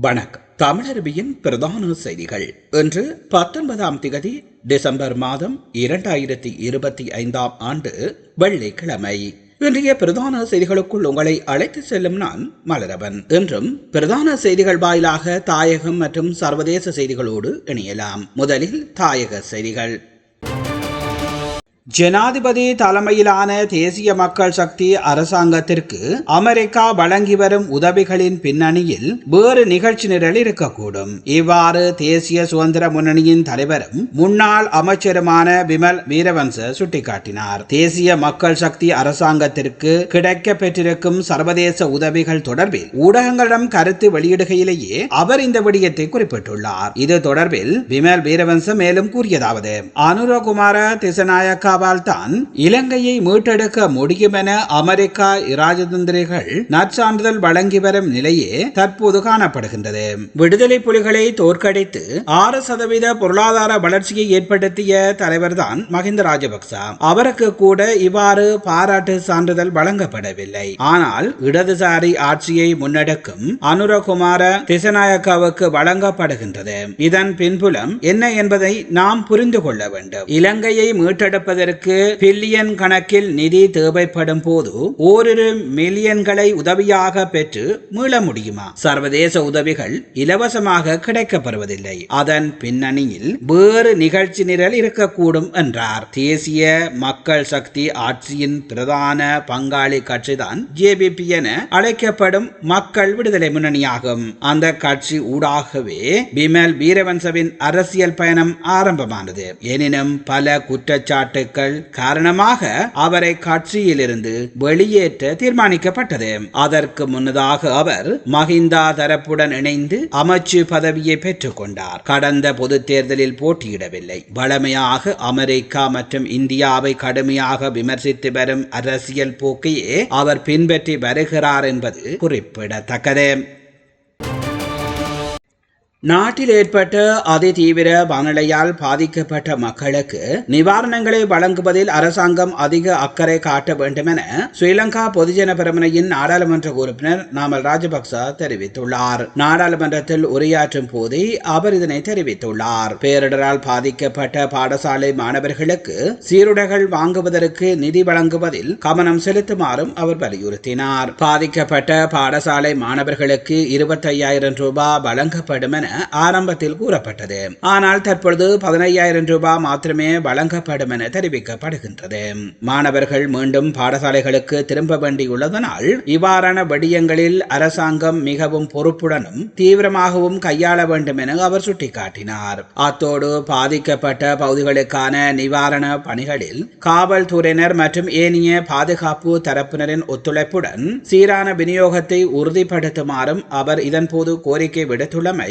வணக்கம். தமிழருவியின் பிரதான செய்திகள். இன்று பத்தொன்பதாம் திகதி டிசம்பர் மாதம் இரண்டாயிரத்தி இருபத்தி ஐந்தாம் ஆண்டு வெள்ளிக்கிழமை. இன்றைய பிரதான செய்திகளுக்குள் உங்களை அழைத்து செல்லும் நான் மலரவன். என்றும் பிரதான செய்திகள் வாயிலாக தாயகம் மற்றும் சர்வதேச செய்திகளோடு இணையலாம். முதலில் தாயக செய்திகள். ஜனாதிபதி தலைமையிலான தேசிய மக்கள் சக்தி அரசாங்கத்திற்கு அமெரிக்கா வழங்கி வரும் உதவிகளின் பின்னணியில் வேறு நிகழ்ச்சி நிரல் இருக்கக்கூடும். இவ்வாறு தேசிய சுதந்திர முன்னணியின் தலைவரும் முன்னாள் அமைச்சருமான விமல் வீரவன்ச சுட்டிக்காட்டினார். தேசிய மக்கள் சக்தி அரசாங்கத்திற்கு கிடைக்க பெற்றிருக்கும் சர்வதேச உதவிகள் தொடர்பில் ஊடகங்களிடம் கருத்து வெளியிடுகையிலேயே அவர் இந்த விடயத்தை குறிப்பிட்டுள்ளார். இது தொடர்பில் விமல் வீரவன்ச மேலும் கூறியதாவது அனுரகுமார திசநாயக்கா இந்தியாவால் தான் இலங்கையை மீட்டெடுக்க முடியும் என அமெரிக்கா இராஜதந்திரிகள் நற்சான்றிதழ் வழங்கி வரும் நிலையே தற்போது காணப்படுகின்றது. விடுதலை புலிகளை தோற்கடித்து ஆறு சதவீத பொருளாதார வளர்ச்சியை ஏற்படுத்திய தலைவர்தான் மஹிந்த ராஜபக்ச. அவருக்கு கூட இவ்வாறு பாராட்டு சான்றிதழ் வழங்கப்படவில்லை. ஆனால் இடதுசாரி ஆட்சியை முன்னெடுக்கும் அனுரகுமார திசநாயக்காவுக்கு வழங்கப்படுகின்றது. இதன் பின்புலம் என்ன என்பதை நாம் புரிந்து கொள்ள வேண்டும். இலங்கையை மீட்டெடுப்பதற்கு செய்வதற்கு பில்லியன் கணக்கில் நிதி தேவைப்படும் போது ஓரிரு மில்லியன்களை உதவியாக பெற்று மீள முடியுமா? சர்வதேச உதவிகள் இலவசமாக கிடைக்கப்படுவதில்லை. அதன் பின்னணியில் வேறு நிகழ்ச்சி நிரல் இருக்கக்கூடும் என்றார். தேசிய மக்கள் சக்தி ஆட்சியின் பிரதான பங்காளி கட்சிதான் ஜேபிபி என அழைக்கப்படும் மக்கள் விடுதலை முன்னணியாகும். அந்த கட்சி ஊடாகவே பிமல் வீரவன்சவின் அரசியல் பயணம் ஆரம்பமானது. எனினும் பல குற்றச்சாட்டு மக்கள் காரணமாக அவரை கட்சியிலிருந்து வெளியேற்ற தீர்மானிக்கப்பட்டது. அதற்கு முன்னதாக அவர் மஹிந்தா தரப்புடன் இணைந்து அமைச்சு பதவியை பெற்றுக் கொண்டார் கடந்த பொது தேர்தலில் போட்டியிடவில்லை. வளமையாக அமெரிக்கா மற்றும் இந்தியாவை கடுமையாக விமர்சித்து வரும் அரசியல் போக்கையே அவர் பின்பற்றி வருகிறார் என்பது குறிப்பிடத்தக்கது. நாட்டில் ஏற்பட்ட அதிதீவிர வானிலையால் பாதிக்கப்பட்ட மக்களுக்கு நிவாரணங்களை வழங்குவதில் அரசாங்கம் அதிக அக்கறை காட்ட வேண்டும் என ஸ்ரீலங்கா பொதுஜன பிரமனையின் நாடாளுமன்ற உறுப்பினர் நாமல் ராஜபக்ச தெரிவித்துள்ளார். நாடாளுமன்றத்தில் உரையாற்றும் போதே அவர் இதனை தெரிவித்துள்ளார். பேரிடரால் பாதிக்கப்பட்ட பாடசாலை மாணவர்களுக்கு சீருடைகள் வாங்குவதற்கு நிதி வழங்குவதில் கவனம் செலுத்துமாறும் அவர் வலியுறுத்தினார். பாதிக்கப்பட்ட பாடசாலை மாணவர்களுக்கு இருபத்தையாயிரம் ரூபாய் வழங்கப்படும் என ஆரம்பத்தில் கூறப்பட்டது. ஆனால் தற்பொழுது பதினையாயிரம் ரூபாய் மாத்திரமே வழங்கப்படும் என தெரிவிக்கப்படுகின்றது. மாணவர்கள் மீண்டும் பாடசாலைகளுக்கு திரும்ப வேண்டியுள்ளதனால் இவ்வாறான வடியங்களில் அரசாங்கம் மிகவும் பொறுப்புடனும் தீவிரமாகவும் கையாள வேண்டும் என அவர் சுட்டிக்காட்டினார். அத்தோடு பாதிக்கப்பட்ட பகுதிகளுக்கான நிவாரண பணிகளில் காவல்துறையினர் மற்றும் ஏனைய பாதுகாப்பு தரப்பினரின் ஒத்துழைப்புடன் சீரான விநியோகத்தை உறுதிப்படுத்துமாறும் அவர் இதன்போது கோரிக்கை விடுத்துள்ளமை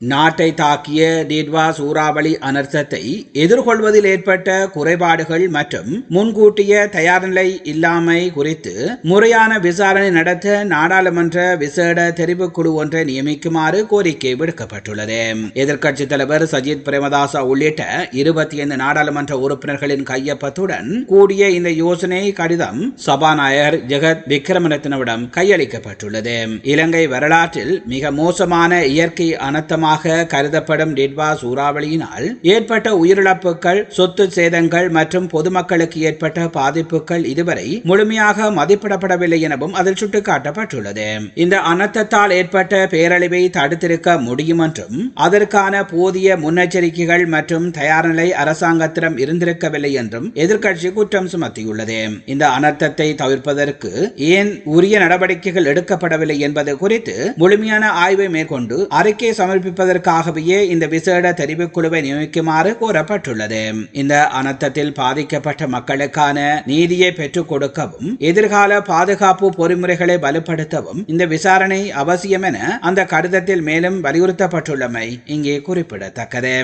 நாட்டை தாக்கிய டிட்வா சூறாவளி அனர்த்தத்தை எதிர்கொள்வதில் ஏற்பட்ட குறைபாடுகள் மற்றும் முன்கூட்டிய தயார்நிலை இல்லாமை குறித்து முறையான விசாரணை நடத்த நாடாளுமன்ற விசேட தெரிவுக்குழு ஒன்றை நியமிக்குமாறு கோரிக்கை விடுக்கப்பட்டுள்ளது. எதிர்க்கட்சித் தலைவர் சஜித் பிரேமதாசா உள்ளிட்ட இருபத்தி ஐந்து நாடாளுமன்ற உறுப்பினர்களின் கையொப்பத்துடன் கூடிய இந்த யோசனை கடிதம் சபாநாயகர் ஜெகத் விக்ரமரத்னவிடம் கையளிக்கப்பட்டுள்ளது. இலங்கை வரலாற்றில் மிக மோசமான இயற்கை அனர்த்தமாக காரணமாக கருதப்படும் டிட்வா சூறாவளியினால் ஏற்பட்ட உயிரிழப்புகள் சொத்து சேதங்கள் மற்றும் பொதுமக்களுக்கு ஏற்பட்ட பாதிப்புகள் இதுவரை முழுமையாக மதிப்பிடப்படவில்லை எனவும் அதில் சுட்டிக்காட்டப்பட்டுள்ளது. இந்த அனர்த்தத்தால் ஏற்பட்ட பேரழிவை தடுத்திருக்க முடியும் என்றும் அதற்கான போதிய முன்னெச்சரிக்கைகள் மற்றும் தயார்நிலை அரசாங்கத்திடம் இருந்திருக்கவில்லை என்றும் எதிர்க்கட்சி குற்றம் சுமத்தியுள்ளது. இந்த அனர்த்தத்தை தவிர்ப்பதற்கு ஏன் உரிய நடவடிக்கைகள் எடுக்கப்படவில்லை என்பது குறித்து முழுமையான ஆய்வை மேற்கொண்டு அறிக்கை சமர்ப்பி தெரிவிப்பதற்காகவே இந்த விசேட தெரிவுக்குழுவை நியமிக்குமாறு கூறப்பட்டுள்ளது. இந்த அனர்த்தத்தில் பாதிக்கப்பட்ட மக்களுக்கான நீதியை பெற்றுக் கொடுக்கவும் எதிர்கால பாதுகாப்பு பொறிமுறைகளை வலுப்படுத்தவும் இந்த விசாரணை அவசியம் என அந்த கடிதத்தில் மேலும் வலியுறுத்தப்பட்டுள்ளமை இங்கே குறிப்பிடத்தக்கது.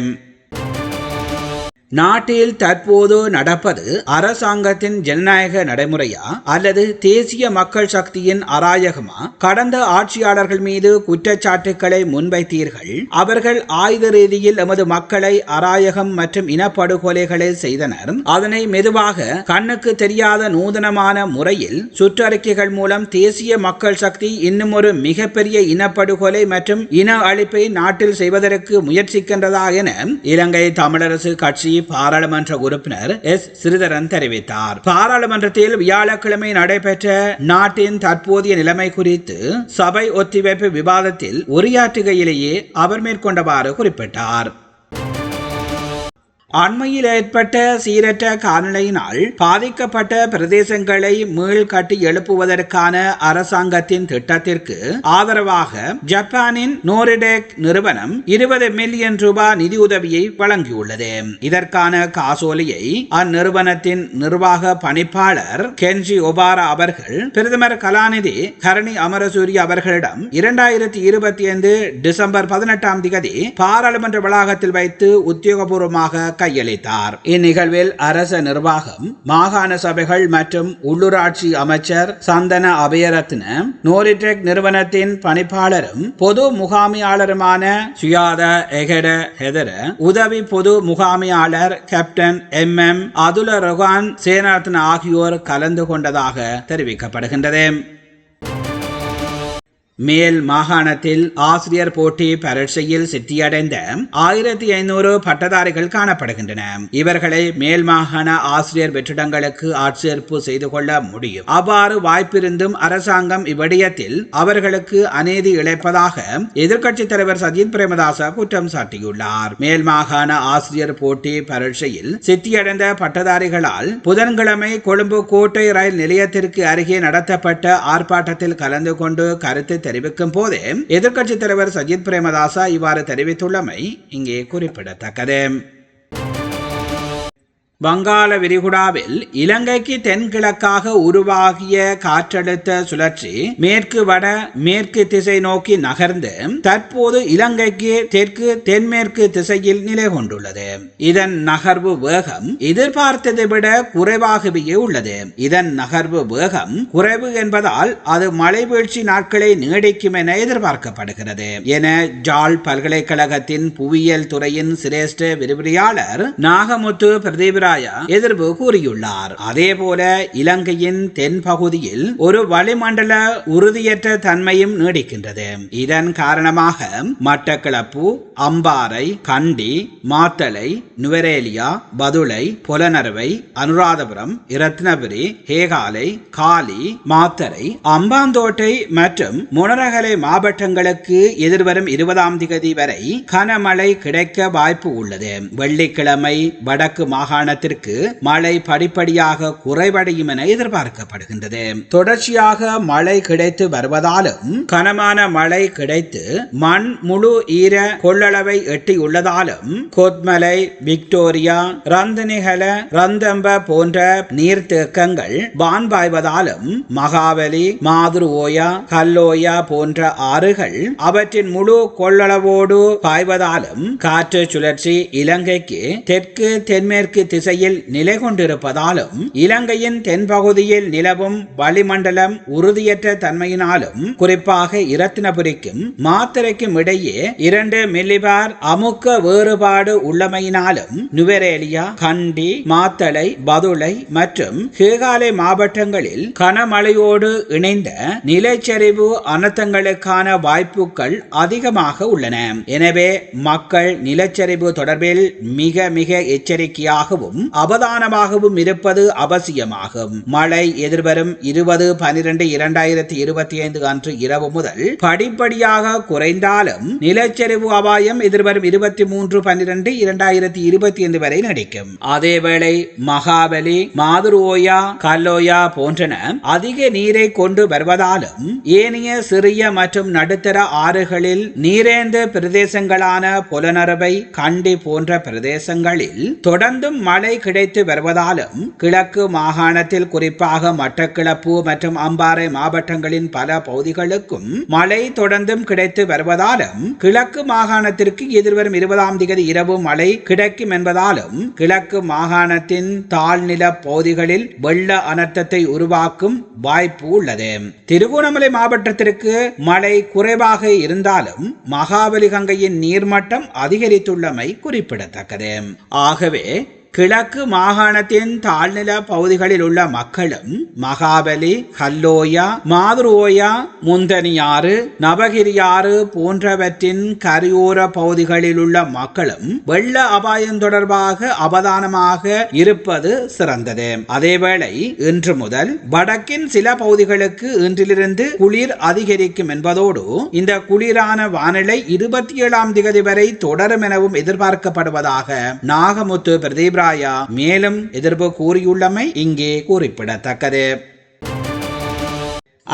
நாட்டில் தற்போது நடப்பது அரசாங்கத்தின் ஜனநாயக நடைமுறையா அல்லது தேசிய மக்கள் சக்தியின் அராயகமா கடந்த ஆட்சியாளர்கள் மீது குற்றச்சாட்டுக்களை முன்வைத்தீர்கள். அவர்கள் ஆயுத ரீதியில் எமது மக்களை அராயகம் மற்றும் இனப்படுகொலைகளை செய்தனர். அதனை மெதுவாக கண்ணுக்கு தெரியாத நூதனமான முறையில் சுற்றறிக்கைகள் மூலம் தேசிய மக்கள் சக்தி இன்னும் ஒரு மிகப்பெரிய இனப்படுகொலை மற்றும் இன அழிப்பை நாட்டில் செய்வதற்கு முயற்சிக்கின்றதா என இலங்கை தமிழரசு கட்சி பாராளுமன்ற உறுப்பினர் எஸ். ஸ்ரீதரன் தெரிவித்தார். பாராளுமன்றத்தில் வியாழக்கிழமை நடைபெற்ற நாட்டின் தற்போதைய நிலைமை குறித்து சபை ஒத்திவைப்பு விவாதத்தில் உரையாற்றுகையிலேயே அவர் மேற்கொண்டவாறு குறிப்பிட்டார். அண்மையில் ஏற்பட்ட சீரற்ற காலநிலையினால் பாதிக்கப்பட்ட பிரதேசங்களை மீள் கட்டி எழுப்புவதற்கான அரசாங்கத்தின் திட்டத்திற்கு ஆதரவாக ஜப்பானின் நோரிடெக் நிறுவனம் இருபது மில்லியன் ரூபாய் நிதியுதவியை வழங்கியுள்ளது. இதற்கான காசோலையை அந்நிறுவனத்தின் நிர்வாக பணிப்பாளர் கென்ஜி ஒபாரா அவர்கள் பிரதமர் கலாநிதி கரணி அமரசூரி அவர்களிடம் இரண்டாயிரத்தி இருபத்தி ஐந்து டிசம்பர் பதினெட்டாம் தேதி பாராளுமன்ற வளாகத்தில் வைத்து உத்தியோகபூர்வமாக கையளித்தார். இந்நிகழ்வில் அரச நிர்வாகம் மாகாண சபைகள் மற்றும் உள்ளூராட்சி அமைச்சர் சந்தன அபயரத்ன நோரிடெக் நிறுவனத்தின் பணிப்பாளரும் பொது முகாமியாளருமான சுயாத எகட ஹெதர உதவி பொது முகாமியாளர் கேப்டன் எம். எம். அதுல ரொகான் சேனாரத்ன ஆகியோர் கலந்து கொண்டதாக தெரிவிக்கப்படுகின்றது. மேல் மாகாணத்தில் ஆசிரியர் போட்டி பரீட்சையில் சித்தியடைந்த ஆயிரத்தி ஐநூறு பட்டதாரிகள் காணப்படுகின்றன. இவர்களை மேல் மாகாண ஆசிரியர் வெற்றிடங்களுக்கு ஆட்சேர்ப்பு செய்து கொள்ள முடியும். அவ்வாறு வாய்ப்பிருந்தும் அரசாங்கம் இவ்விடயத்தில் அவர்களுக்கு அநீதி இழைப்பதாக எதிர்க்கட்சித் தலைவர் சஜித் பிரேமதாச குற்றம் சாட்டியுள்ளார். மேல் மாகாண ஆசிரியர் போட்டி பரீட்சையில் சித்தியடைந்த பட்டதாரிகளால் புதன்கிழமை கொழும்பு கோட்டை ரயில் நிலையத்திற்கு அருகே நடத்தப்பட்ட ஆர்ப்பாட்டத்தில் கலந்து கொண்டு கருத்து தெரிவிக்கும் போதே எதிர்க்கட்சித் தலைவர் சஜித் பிரேமதாசா இவ்வாறு தெரிவித்துள்ளமை இங்கே குறிப்பிடத்தக்கது. வங்காள விரிகுடாவில் இலங்கைக்கு தென்கிழக்காக உருவாகிய காற்றழுத்த சுழற்சி மேற்கு வட மேற்கு திசை நோக்கி நகர்ந்து தற்போது இலங்கைக்கு தெற்கு தென்மேற்கு திசையில் நிலை கொண்டுள்ளது. இதன் நகர்வு வேகம் எதிர்பார்த்ததை விட குறைவாகவே உள்ளது. இதன் நகர்வு வேகம் குறைவு என்பதால் அது மழை வீழ்ச்சி நாட்களை நீடிக்கும் என எதிர்பார்க்கப்படுகிறது. என ஜால் பல்கலைக்கழகத்தின் புவியியல் துறையின் சிரேஷ்ட விரிவுரையாளர் நாகமுத்து பிரதீபராஜா எதிர்ப்பு கூறியுள்ளார். அதே போல இலங்கையின் தென் பகுதியில் ஒரு வளிமண்டல உறுதியற்ற தன்மையும் நீடிக்கின்றது. இதன் காரணமாக மட்டக்களப்பு அம்பாறை கண்டி மாத்தளை நுவரேலியா பதுளை புலனறுவை அனுராதபுரம் இரத்னபுரி ஹேகாலை காலி மாத்தரை அம்பாந்தோட்டை மற்றும் முனரகலை மாவட்டங்களுக்கு எதிர்வரும் இருபதாம் திகதி வரை கனமழை கிடைக்க வாய்ப்பு உள்ளது. வெள்ளிக்கிழமை வடக்கு மாகாணத்திற்கு மழை படிப்படியாக குறைவடையும் என எதிர்பார்க்கப்படுகின்றது. தொடர்ச்சியாக மழை கிடைத்து வருவதாலும் கனமான மழை கிடைத்து மண் முழு ஈர கொள்ளளவை எட்டியுள்ளதாலும் கொத்மலை விக்டோரியா ரந்தனிகல ரந்தம்ப போன்ற நீர்த்தேக்கங்கள் வான் பாய்வதாலும் மகாபலி மாதுரு ஓயா கல்லோயா போன்ற ஆறுகள் அவற்றின் முழு கொள்ளளவோடு பாய்வதாலும் காற்று சுழற்சி இலங்கைக்கு தெற்கு தென்மேற்கு திசை திசையில் நிலை கொண்டிருப்பதாலும் இலங்கையின் தென்பகுதியில் நிலவும் வளிமண்டலம் உறுதியற்ற தன்மையினாலும் குறிப்பாக இரத்தினபுரிக்கும் மாத்திரைக்கும் இடையே இரண்டு மில்லிபார் அமுக்க வேறுபாடு உள்ளமையினாலும் நுவரேலியா கண்டி மாத்தளை பதுளை மற்றும் கேகாலை மாவட்டங்களில் கனமழையோடு இணைந்த நிலச்சரிவு அனர்த்தங்களுக்கான வாய்ப்புகள் அதிகமாக உள்ளன. எனவே மக்கள் நிலச்சரிவு தொடர்பில் மிக மிக எச்சரிக்கையாகவும் அவதானமாகவும் இருப்பது அவசியமாகும். மழை எதிர்வரும் இருபது பனிரெண்டு இரண்டாயிரத்தி இருபத்தி ஐந்து அன்று இரவு முதல் படிப்படியாக குறைந்தாலும் நிலச்சரிவு அபாயம் எதிர்வரும் இருபத்தி மூன்று பன்னிரண்டு இரண்டாயிரத்தி இருபத்தி ஐந்து வரை நடிக்கும். அதேவேளை மகாபலி மாதுருவோயா கல்லோயா போன்றன அதிக நீரை கொண்டு வருவதாலும் ஏனைய சிறிய மற்றும் நடுத்தர ஆறுகளில் நீரேந்த பிரதேசங்களான புலனறுவை கண்டி போன்ற பிரதேசங்களில் தொடர்ந்தும் மழை மழை கிடைத்து வருவதாலும் கிழக்கு மாகாணத்தில் குறிப்பாக மட்டக்கிழப்பு மற்றும் அம்பாறை மாவட்டங்களின் பல பகுதிகளுக்கும் மழை தொடர்ந்தும் கிடைத்து வருவதாலும் கிழக்கு மாகாணத்திற்கு எதிர்வரும் இருபதாம் தேதி இரவு மழை கிடைக்கும் என்பதாலும் கிழக்கு மாகாணத்தின் தாழ்நில பகுதிகளில் வெள்ள அனர்த்தத்தை உருவாக்கும் வாய்ப்பு உள்ளது. திருகோணமலை மாவட்டத்திற்கு மழை குறைவாக இருந்தாலும் மகாபலி கங்கையின் நீர்மட்டம் அதிகரித்துள்ளமை குறிப்பிடத்தக்கது. ஆகவே கிழக்கு மாகாணத்தின் தாழ்நில பகுதிகளில் உள்ள மக்களும் மகாபலி ஹல்லோயா மாதுரோயா முந்தனியாறு நவகிரியாறு போன்றவற்றின் கரையோர பகுதிகளில் உள்ள மக்களும் வெள்ள அபாயம் தொடர்பாக அவதானமாக இருப்பது சிறந்தது. அதேவேளை இன்று முதல் வடக்கின் சில பகுதிகளுக்கு இன்றிலிருந்து குளிர் அதிகரிக்கும் என்பதோடு இந்த குளிரான வானிலை இருபத்தி ஏழாம் திகதி வரை தொடரும் எனவும் எதிர்பார்க்கப்படுவதாக நாகமுத்து பிரதீப் ராயா மேலும் எதிர்ப்பு கூறியுள்ளமை இங்கே குறிப்பிடத்தக்கது.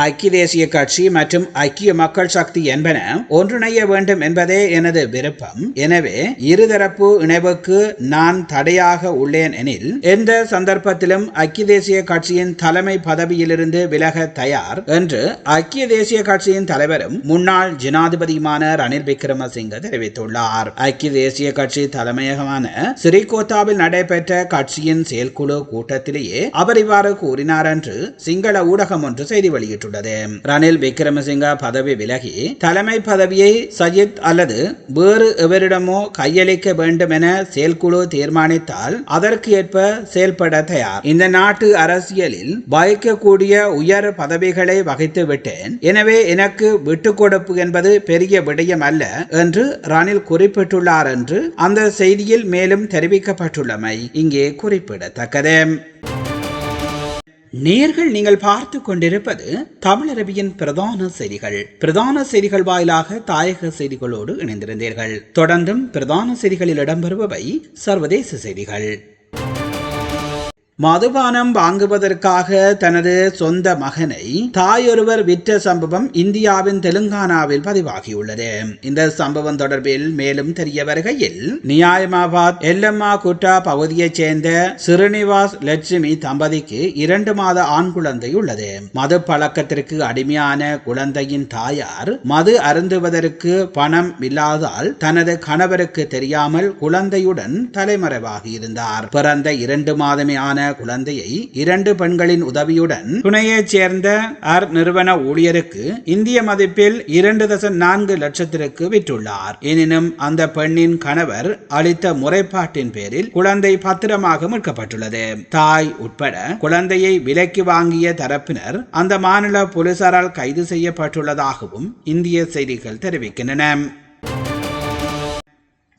ஐக்கிய தேசிய கட்சி மற்றும் ஐக்கிய மக்கள் சக்தி என்பன ஒன்றிணைய வேண்டும் என்பதே எனது விருப்பம். எனவே இருதரப்பு இணைவுக்கு நான் தடையாக உள்ளேன் எனில் எந்த சந்தர்ப்பத்திலும் ஐக்கிய தேசிய கட்சியின் தலைமை பதவியிலிருந்து விலக தயார் என்று ஐக்கிய தேசிய கட்சியின் தலைவரும் முன்னாள் ஜனாதிபதியுமான ரணில் விக்ரமசிங்க தெரிவித்துள்ளார். ஐக்கிய தேசிய கட்சி தலைமையகமான ஸ்ரீகோத்தாவில் நடைபெற்ற கட்சியின் செயற்குழு கூட்டத்திலேயே அவர் இவ்வாறு கூறினார் என்று சிங்கள ஊடகம் ஒன்று செய்தி வெளியிட்டுள்ளது. ரணில் விக்ரமசிங்கா பதவி விலகி தலைமை பதவியை சஜித் அல்லது வேறு எவரிடமோ கையளிக்க வேண்டும் என செயல்குழு தீர்மானித்தால் அதற்கு ஏற்ப செயல்பட தயார். இந்த நாட்டு அரசியலில் வகிக்கக்கூடிய உயர் பதவிகளை வகித்து விட்டேன். எனவே எனக்கு விட்டுக் கொடுப்பு என்பது பெரிய விடயம் அல்ல என்று ரணில் குறிப்பிட்டுள்ளார் என்று அந்த செய்தியில் மேலும் தெரிவிக்கப்பட்டுள்ளமை இங்கே குறிப்பிடத்தக்கது. நேர்கள் நீங்கள் பார்த்து கொண்டிருப்பது தமிழரபியின் பிரதான செய்திகள். பிரதான செய்திகள் வாயிலாக தாயக செய்திகளோடு இணைந்திருந்தீர்கள். தொடர்ந்தும் பிரதான செய்திகளில் இடம்பெறுபவை சர்வதேச செய்திகள். மதுபானம் வாங்குவதற்காக தனது சொந்த மகனை தாயொருவர் விற்ற சம்பவம் இந்தியாவின் தெலுங்கானாவில் பதிவாகியுள்ளது. இந்த சம்பவம் தொடர்பில் மேலும் தெரிய வருகையில் நியாயமாபாத் எல்லம்மா குட்டா பகுதியைச் சேர்ந்த சிறுநிவாஸ் லட்சுமி தம்பதிக்கு இரண்டு மாத ஆண் குழந்தை உள்ளது. மது பழக்கத்திற்கு அடிமையான குழந்தையின் தாயார் மது அருந்துவதற்கு பணம் இல்லாதால் தனது கணவருக்கு தெரியாமல் குழந்தையுடன் தலைமறைவாகி இருந்தார். பிறந்த இரண்டு மாதமே ஆன குழந்தையை இரண்டு பெண்களின் உதவியுடன் துணையைச் சேர்ந்த அர் நிறுவன ஊழியருக்கு இந்திய மதிப்பில் இரண்டு தசம் நான்கு லட்சத்திற்கு விற்றுள்ளார். எனினும் அந்த பெண்ணின் கணவர் அளித்த முறைப்பாட்டின் பேரில் குழந்தை பத்திரமாக மீட்கப்பட்டுள்ளது. தாய் உட்பட குழந்தையை விலைக்கு வாங்கிய தரப்பினர் அந்த மாநில போலீசாரால் கைது செய்யப்பட்டுள்ளதாகவும் இந்திய செய்திகள் தெரிவிக்கின்றன.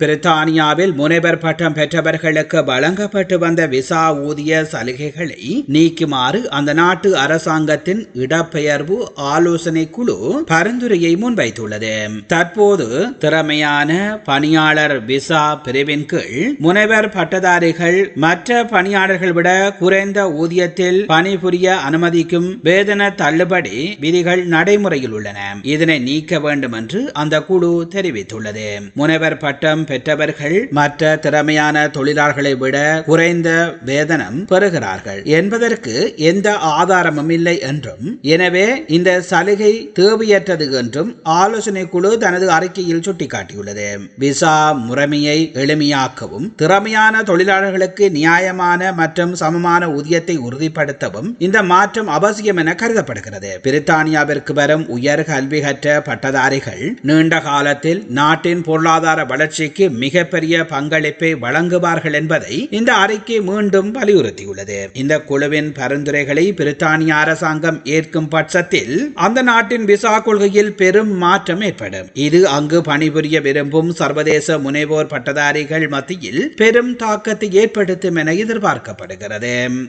பிரித்தானியாவில் முனைவர் பட்டம் பெற்றவர்களுக்கு வழங்கப்பட்டு வந்த விசா ஊதிய சலுகைகளை நீக்குமாறு அந்த நாட்டு அரசாங்கத்தின் இடப்பெயர்வு ஆலோசனை குழு பரிந்துரையை முன்வைத்துள்ளது. தற்போது திறமையான பணியாளர் விசா பிரிவின் கீழ் முனைவர் பட்டதாரிகள் மற்ற பணியாளர்கள் விட குறைந்த ஊதியத்தில் பணிபுரிய அனுமதிக்கும் வேதன தள்ளுபடி விதிகள் நடைமுறையில் உள்ளன. இதனை நீக்க வேண்டும் என்று அந்த குழு தெரிவித்துள்ளது. முனைவர் பட்டம் பெற்றவர்கள் மற்ற திறமையான தொழிலாளர்களை விட குறைந்த வேதனம் பெறுகிறார்கள். என்பதற்கு எந்த ஆதாரமும் இல்லை என்றும் எனவே இந்த சலுகை தேவையற்றது என்றும் ஆலோசனை குழு தனது அறிக்கையில் சுட்டிக்காட்டியுள்ளது. விசா முறைமையை எளிமையாக்கவும் திறமையான தொழிலாளர்களுக்கு நியாயமான மற்றும் சமமான ஊதியத்தை உறுதிப்படுத்தவும் இந்த மாற்றம் அவசியம் என கருதப்படுகிறது. பிரித்தானியாவிற்கு வரும் உயர் கல்வி கற்ற பட்டதாரிகள் நீண்ட காலத்தில் நாட்டின் பொருளாதார வளர்ச்சிக்கு மிகப்பெரிய பங்களிப்பை வழங்குவார்கள் என்பதை இந்த அறிக்கை மீண்டும் வலியுறுத்தியுள்ளது. இந்த குழுவின் பரிந்துரைகளை பிரித்தானிய அரசாங்கம் ஏற்கும் பட்சத்தில் அந்த நாட்டின் விசா கொள்கையில் பெரும் மாற்றம் ஏற்படும். இது அங்கு பணிபுரிய விரும்பும் சர்வதேச முனைவோர் பட்டதாரிகள் மத்தியில் பெரும் தாக்கத்தை ஏற்படுத்தும் என எதிர்பார்க்கப்படுகிறது.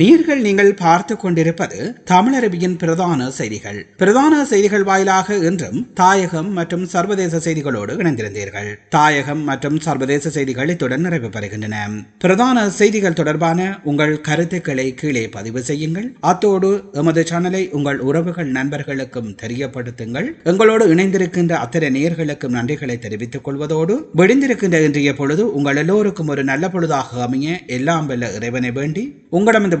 நீர்கள் நீங்கள் பார்த்து கொண்டிருப்பது தமிழரபியின் பிரதான செய்திகள். பிரதான செய்திகள் வாயிலாக இன்றும் தாயகம் மற்றும் சர்வதேச செய்திகளோடு இணைந்திருந்தீர்கள். தாயகம் மற்றும் சர்வதேச செய்திகள் இத்துடன் நிறைவு பெறுகின்றன. பிரதான செய்திகள் தொடர்பான உங்கள் கருத்துக்களை கீழே பதிவு செய்யுங்கள். அத்தோடு எமது சேனலை உங்கள் உறவுகள் நண்பர்களுக்கும் தெரியப்படுத்துங்கள். எங்களோடு இணைந்திருக்கின்ற அத்தனை நேர்களுக்கும் நன்றிகளை தெரிவித்துக் கொள்வதோடு விடிந்திருக்கின்ற இன்றைய பொழுது உங்கள் எல்லோருக்கும் ஒரு நல்ல பொழுதாக அமைய எல்லாம் வெல்ல இறைவனை வேண்டி உங்களிடமிருந்து